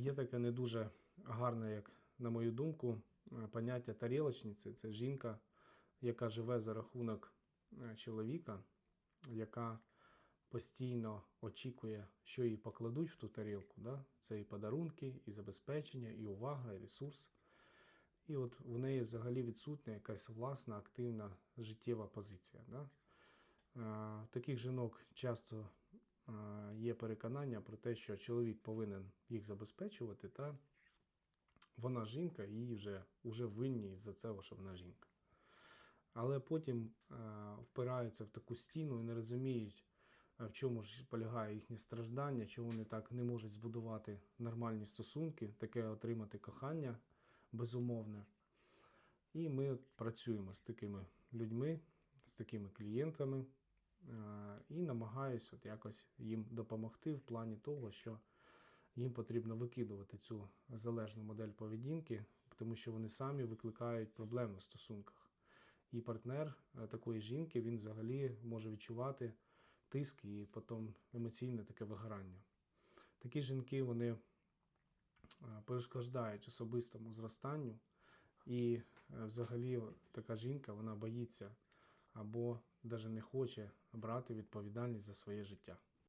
Є таке не дуже гарне, як на мою думку, е, поняття тарілочниці. Це жінка, яка живе за рахунок е, чоловіка, яка постійно очікує, що їй покладуть в ту тарілку. Да? Це і подарунки, і забезпечення, і увага, і ресурс. І от в неї взагалі відсутня якась власна активна життєва позиція. Да? Е, Таких жінок часто є переконання про те, що чоловік повинен їх забезпечувати, та вона жінка, і їй вже, вже винні за це, що вона жінка. Але потім е, впираються в таку стіну і не розуміють, е, в чому ж полягає їхнє страждання, чому вони так не можуть збудувати нормальні стосунки, таке отримати кохання безумовне. І ми працюємо з такими людьми, з такими клієнтами, е, намагаюсь от якось їм допомогти в плані того, що їм потрібно викидувати цю залежну модель поведінки, тому що вони самі викликають проблеми в стосунках. І партнер е, такої жінки він взагалі може відчувати тиск і потім емоційне таке вигорання. Такі жінки вони е, перешкоджають особистому зростанню, і е, взагалі така жінка вона боїться або навіть не хоче брати відповідальність за своє життя.